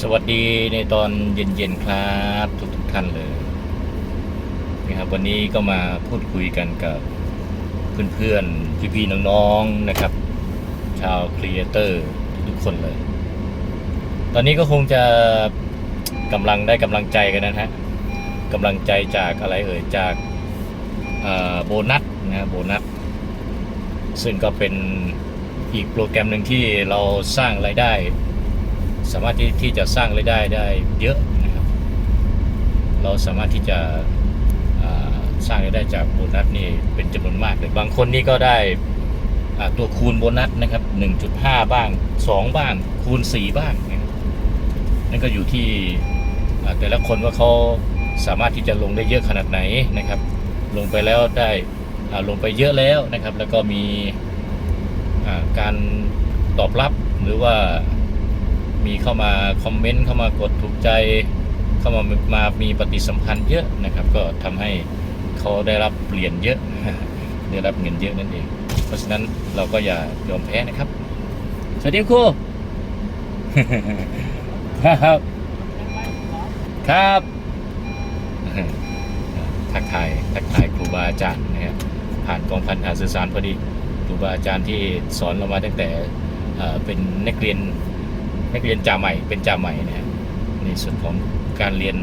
สวัสดีในตอนเย็นๆครับทุกทุกๆท่านเลยนะครับวันนี้ก็มาพูดคุยกันกับเพื่อนๆพี่ๆน้องๆนะครับ ชาวครีเอเตอร์ทุกคนเลย ตอนนี้ก็คงจะกำลังได้กำลังใจกันนะฮะกำลังใจจากอะไรเอ่ยจากโบนัสนะฮะโบนัสซึ่งก็เป็นอีกโปรแกรมหนึ่งที่เราสร้างรายได้ สามารถที่ที่จะสร้างรายได้ได้เยอะนะครับ เราสามารถที่จะสร้างรายได้จากโบนัสนี่เป็นจำนวนมากเลยบางคนนี่ก็ได้ตัวคูณโบนัสนะครับ 1.5 บ้าง 2 บ้าง คูณ 4 บ้าง นั่นก็อยู่ที่แต่ละคนว่าเขาสามารถที่จะลงได้เยอะขนาดไหนนะครับ ลงไปแล้วได้ลงไปเยอะแล้วนะครับ แล้วก็มีการตอบรับหรือว่า มีเข้ามาคอมเมนต์เข้ามากดถูกใจ เข้ามามามีปฏิสัมพันธ์เยอะนะครับ ก็ทำให้เขาได้รับเหรียญเยอะ ได้รับเงินเยอะนั่นเอง เพราะฉะนั้นเราก็อย่ายอมแพ้นะครับ สวัสดีครูครับ ครับทักทายทักทายครูบาอาจารย์นะครับผ่านกองพันทหารสื่อสารพอดีครูบาอาจารย์ที่สอนเรามาตั้งแต่เอ่อเป็นนักเรียน นักเรียนจ่าใหม่เป็นจ่าใหม่นะฮะในส่วนของการเรียน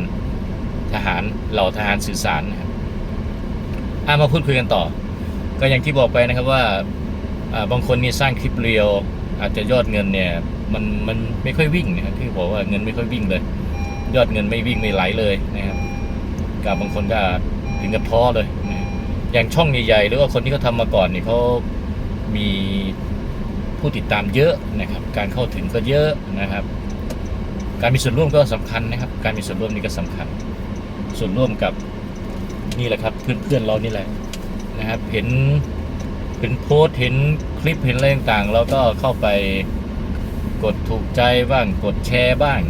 ทหารเหล่าทหารสื่อสารนะครับอะมาพูดคุยกันต่อ ก็อย่างที่บอกไปนะครับว่าบางคนนี่สร้างคลิปเรียว อาจจะยอดเงินเนี่ยมันมันไม่ค่อยวิ่งนะครับที่บอกว่าเงินไม่ค่อยวิ่งเลย ยอดเงินไม่วิ่งไม่ไหลเลยนะครับกับบางคนก็ถึงกับท้อเลย อย่างช่องใหญ่ๆหรือว่าคนที่เขาทำมาก่อนนี่เขามี ผู้ติดตามเยอะนะครับ การเข้าถึงก็เยอะนะครับ การมีส่วนร่วมก็สำคัญนะครับ การมีส่วนร่วมนี่ก็สำคัญ ส่วนร่วมกับนี่แหละครับ เพื่อนๆเรานี่แหละนะครับ เห็นเห็นโพสต์เห็นคลิปเห็นอะไรต่างๆเราก็เข้าไปกดถูกใจบ้างกดแชร์บ้าง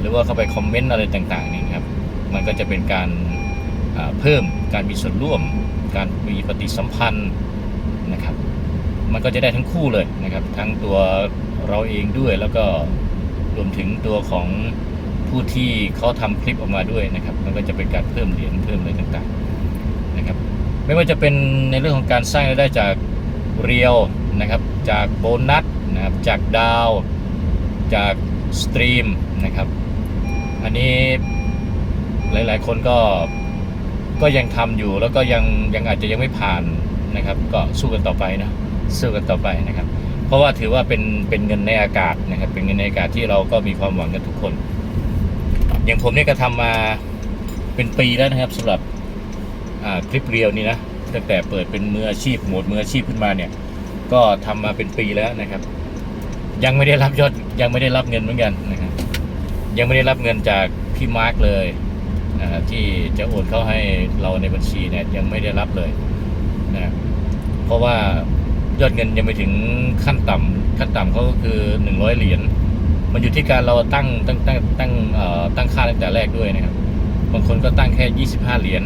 หรือว่าเข้าไปคอมเมนต์อะไรต่างๆนี่ครับ มันก็จะเป็นการเพิ่มการมีส่วนร่วม การมีปฏิสัมพันธ์นะครับ มันก็จะได้ทั้งคู่เลยนะครับ ทั้งตัวเราเองด้วยแล้วก็รวมถึงตัวของผู้ที่เขาทำคลิปออกมาด้วยนะครับ มันก็จะเป็นการเพิ่มเหรียญเพิ่มอะไรต่างๆนะครับ ไม่ว่าจะเป็นในเรื่องของการสร้างรายได้จากเรียวนะครับ จากโบนัสนะครับ จากดาว จากสตรีมนะครับ อันนี้หลายๆคนก็ก็ยังทำอยู่แล้วก็ยังยังอาจจะยังไม่ผ่านนะครับ ก็สู้กันต่อไปนะ สู้กันต่อไปนะครับ เพราะว่าถือว่าเป็นเป็นเงินในอากาศนะครับ เป็นเงินในอากาศที่เราก็มีความหวังกันทุกคน อย่างผมเนี่ยก็ทำมาเป็นปีแล้วนะครับสำหรับคลิปเรียวนี่นะตั้งแต่เปิดเป็นมืออาชีพโหมดมืออาชีพขึ้นมาเนี่ย ก็ทำมาเป็นปีแล้วนะครับ ยังไม่ได้รับยอดยังไม่ได้รับเงินเหมือนกันนะครับยังไม่ได้รับเงินจากพี่มาร์กเลยนะที่จะโอนเข้าให้เราในบัญชีเนี่ยยังไม่ได้รับเลยนะเพราะว่า ยอดเงินยังไม่ถึงขั้นต่ำขั้นต่ำเขาก็คือ100เหรียญมันอยู่ที่การเราตั้งตั้งตั้งตั้งเอ่อตั้งค่าตั้งแต่แรกด้วยนะครับบางคนก็ตั้งแค่25เหรียญ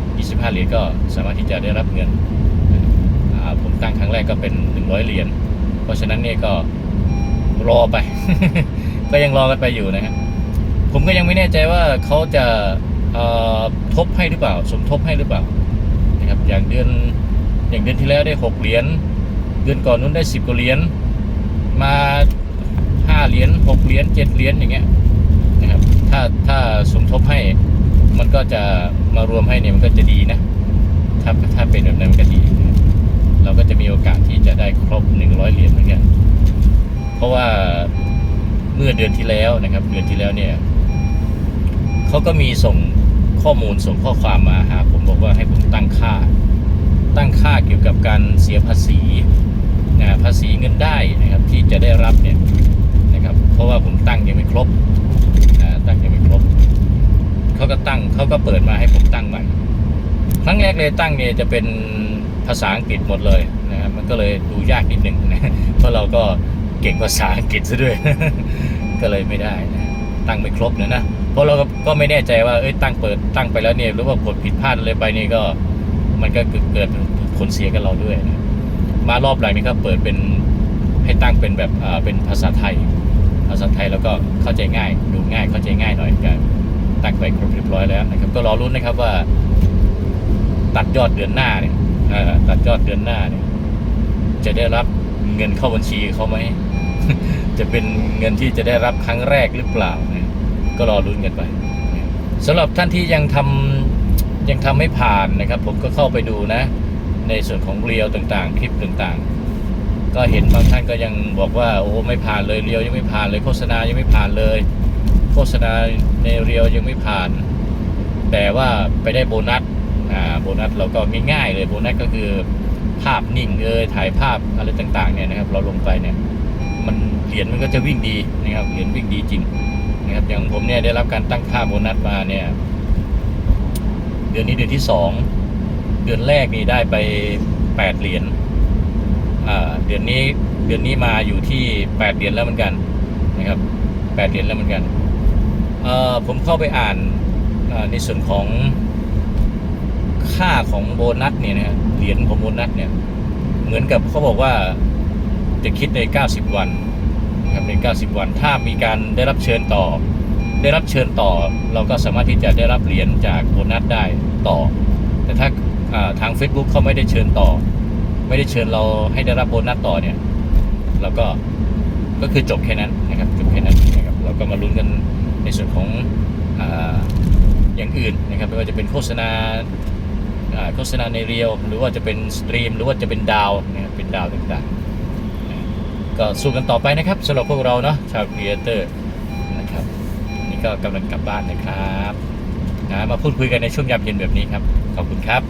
25เหรียญก็สามารถที่จะได้รับเงินผมตั้งครั้งแรกก็เป็น100เหรียญเพราะฉะนั้นเนี่ยก็รอไป ก็ยังรอกันไปอยู่นะครับผมก็ยังไม่แน่ใจว่าเขาจะทบให้หรือเปล่า สมทบให้หรือเปล่านะครับอย่างเดือนอย่างเดือนที่แล้วได้หกเหรียญ เดือนก่อนนู้นได้สิบกว่าเหรียญมาห้าเหรียญหกเหรียญเจ็ดเหรียญอย่างเงี้ยนะครับถ้าถ้าสมทบให้มันก็จะมารวมให้เนี่ยมันก็จะดีนะถ้าถ้าเป็นแบบนั้นมันก็ดี เราก็จะมีโอกาสที่จะได้ครบหนึ่งร้อยเหรียญเหมือนกันเพราะว่าเมื่อเดือนที่แล้วนะครับ เดือนที่แล้วเนี่ยเขาก็มีส่งข้อมูลส่งข้อความมาหาผมบอกว่าให้ผมตั้งค่า ตั้งค่าเกี่ยวกับการเสียภาษี ภาษีเงินได้นะครับที่จะได้รับเนี่ยนะครับเพราะว่าผมตั้งยังไม่ครบนะตั้งยังไม่ครบเขาก็ตั้งเขาก็เปิดมาให้ผมตั้งใหม่ครั้งแรกเลยตั้งเนี่ยจะเป็นภาษาอังกฤษหมดเลยนะครับมันก็เลยดูยากนิดหนึ่งนะเพราะเราก็เก่งภาษาอังกฤษซะด้วย ก็เลยไม่ได้นะตั้งไม่ครบเนะนะเพราะเราก็ก็ไม่แน่ใจว่าเอ้ยตั้งเปิดตั้งไปแล้วเนี่ยหรือว่ากดผิดพลาดอะไรไปนี่ก็มันก็เกิดผลเสียกับเราด้วยนะ มารอบหลังนี้ก็เปิดเป็นให้ตั้งเป็นแบบเป็นภาษาไทย ภาษาไทยแล้วก็เข้าใจง่าย ดูง่ายเข้าใจง่ายหน่อยก็ตั้งไปครบเรียบร้อยแล้วนะครับ ก็รอรุ้นนะครับว่า ตัดยอดเดือนหน้าเนี่ยตัดยอดเดือนหน้าเนี่ย จะได้รับเงินเข้าบัญชีเขาไหมจะเป็นเงินที่จะได้รับครั้งแรกหรือเปล่านะก็รอรุ้นกันไปสำหรับท่านที่ยังทำยังทำไม่ผ่านนะครับ ผมก็เข้าไปดูนะ ในส่วนของเรียวต่างๆ คลิปต่างๆ ก็เห็นบางท่านก็ยังบอกว่าโอ้ไม่ผ่านเลยเรียวยังไม่ผ่านเลยโฆษณายังไม่ผ่านเลย โฆษณาในเรียวยังไม่ผ่าน แต่ว่าไปได้โบนัสอ่าโบนัสเราก็ง่ายๆเลยโบนัสก็คือภาพนิ่งเอยถ่ายภาพอะไรต่างๆเนี่ยนะครับ เราลงไปเนี่ยมันเหรียญมันก็จะวิ่งดีนะครับเหรียญวิ่งดีจริงนะครับอย่างผมเนี่ยได้รับการตั้งค่าโบนัสมาเนี่ยเดือนนี้เดือนที่สอง เดือนแรกนี่ได้ไปแปดเหรียญเดือนนี้เดือนนี้มาอยู่ที่แปดเหรียญแล้วเหมือนกันนะครับแปดเหรียญแล้วเหมือนกันผมเข้าไปอ่านในส่วนของค่าของโบนัสเนี่ยนะเหรียญของโบนัสเนี่ยเหมือนกับเขาบอกว่าจะคิดใน 90 วันครับใน 90 วัน ถ้ามีการได้รับเชิญต่อ ได้รับเชิญต่อ เราก็สามารถที่จะได้รับเหรียญจากโบนัสได้ต่อ แต่ถ้า ทาง Facebook เขาไม่ได้เชิญต่อ ไม่ได้เชิญเราให้ได้รับโบนัสต่อเนี่ยเราก็ก็คือจบแค่นั้นนะครับจบแค่นั้นนะครับเราก็มาลุ้นกันในส่วนของออย่างอื่นนะครับไม่ว่าจะเป็นโฆษณาอ่าโฆษณาในเรียวหรือว่าจะเป็นสตรีมหรือว่าจะเป็นดาวนะครับเป็นดาวต่างๆ ก็สู้กันต่อไปนะครับสำหรับพวกเราเนาะชาวครีเอเตอร์นะครับนี่ก็กำลังกลับบ้านนะครับนะมาพูดคุยกันในช่วงยามเย็นแบบนี้ครับ ขอบคุณครับ